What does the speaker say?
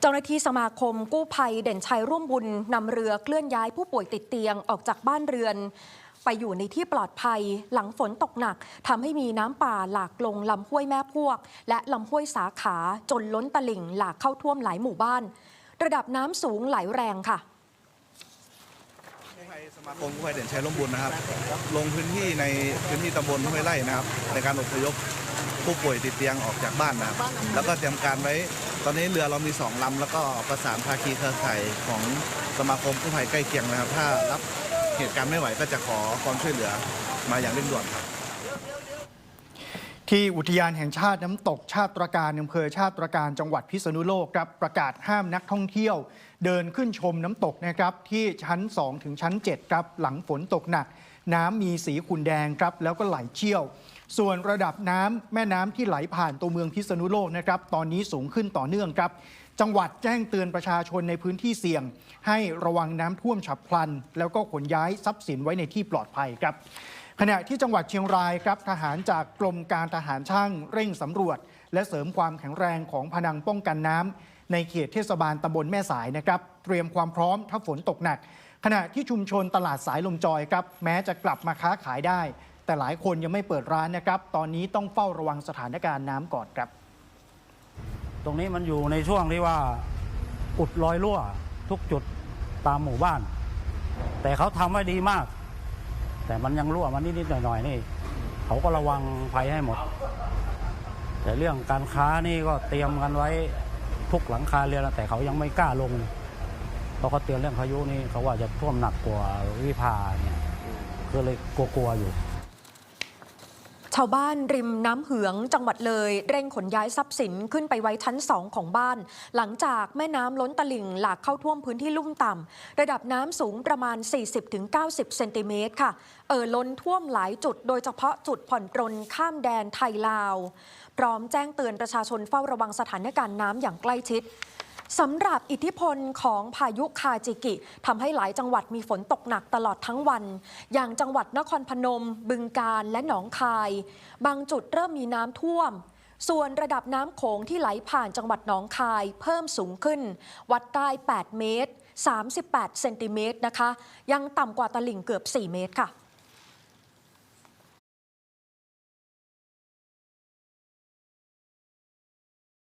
เจ้าหน้าที่สมาคมกู้ภัยเด่นชัยร่วมบุญนำเรือเคลื่อนย้ายผู้ป่วยติดเตียงออกจากบ้านเรือน ไปอยู่ในที่ปลอดภัยหลังฝนตกหนักทำให้มีน้ำป่าหลากลงลำห้วยแม่พวก และลำห้วยสาขาจนล้นตลิ่งหลากเข้าท่วมหลายหมู่บ้าน ระดับน้ำสูงไหลแรงค่ะกู้ภัยสมาคมกู้ภัยเด่นชัยร่มบุญนะครับ ลงพื้นที่ในพื้นที่ตำบลห้วยไร่นะครับ ในการอพยพผู้ป่วยติดเตียงออกจากบ้านนะครับแล้วก็เตรียมการไว้ ตอนนี้เรือเรามีสองลำแล้วก็ประสานภาคีเครือข่ายของสมาคมกู้ภัยใกล้เคียงนะครับ ถ้ารับเหตุการณ์ไม่ไหวก็จะขอความช่วยเหลือมาอย่างเร่งด่วนครับ ที่อุทยานแห่งชาติน้ำตกชาติตรการอำเภอชาติตรการจังหวัดพิษณุโลกครับประกาศห้ามนักท่องเที่ยว เดินขึ้นชมน้ำตกนะครับที่ชั้น 2 ถึงชั้น 7 ครับ หลังฝนตกหนัก น้ำมีสีขุ่นแดงครับ แล้วก็ไหลเชี่ยว ส่วนระดับน้ำแม่น้ำที่ไหลผ่านตัวเมืองพิษณุโลกนะครับตอนนี้สูงขึ้นต่อเนื่องครับ จังหวัดแจ้งเตือนประชาชนในพื้นที่เสี่ยง ให้ระวังน้ำท่วมฉับพลัน แล้วก็ขนย้ายทรัพย์สินไว้ในที่ปลอดภัยครับ ขณะที่จังหวัดเชียงรายครับทหารจากกรมการทหารช่างเร่งสำรวจ และเสริมความแข็งแรงของพนังป้องกันน้ำในเขตเทศบาลตำบลแม่สายนะครับเตรียมความพร้อมถ้าฝนตกหนัก ขณะที่ชุมชนตลาดสายลมจอยครับแม้จะกลับมาค้าขายได้ แต่หลายคนยังไม่เปิดร้านนะครับ ตอนนี้ต้องเฝ้าระวังสถานการณ์น้ำก่อนครับ ตรงนี้มันอยู่ในช่วงที่ว่าอุดรอยรั่วทุกจุดตามหมู่บ้าน แต่เขาทำไว้ดีมาก แต่มันยังรั่วมันนิดๆหน่อยๆนี่ เขาก็ระวังภัยให้หมด แต่เรื่องการค้านี่ก็เตรียมกันไว้ทุกหลังคาเรือนแล้วแต่เขายังไม่กล้าลงเพราะเขาเตือนเรื่องพายุนี่เขาว่าจะท่วมหนักกว่าวิภาเนี่ยก็เลยกลัวๆอยู่ ชาวบ้านริมน้ำเหืองจังหวัดเลย เร่งขนย้ายทรัพย์สินขึ้นไปไว้ชั้นสองของบ้าน หลังจากแม่น้ำล้นตลิ่งหลากเข้าท่วมพื้นที่ลุ่มต่ำระดับน้ำสูงประมาณ 40-90 เซนติเมตรค่ะ เอ่อล้นท่วมหลายจุด โดยเฉพาะจุดผ่อนปรนข้ามแดนไทยลาว พร้อมแจ้งเตือนประชาชนเฝ้าระวังสถานการณ์น้ำอย่างใกล้ชิด สำหรับอิทธิพลของพายุคาจิกิทำให้หลายจังหวัดมีฝนตกหนักตลอดทั้งวัน อย่างจังหวัดนครพนม บึงกาฬและหนองคาย บางจุดเริ่มมีน้ำท่วม ส่วนระดับน้ำโขงที่ไหลผ่านจังหวัดหนองคายเพิ่มสูงขึ้น วัดได้ 8 เมตร 38 เซนติเมตรนะคะ ยังต่ำกว่าตลิ่งเกือบ 4 เมตรค่ะ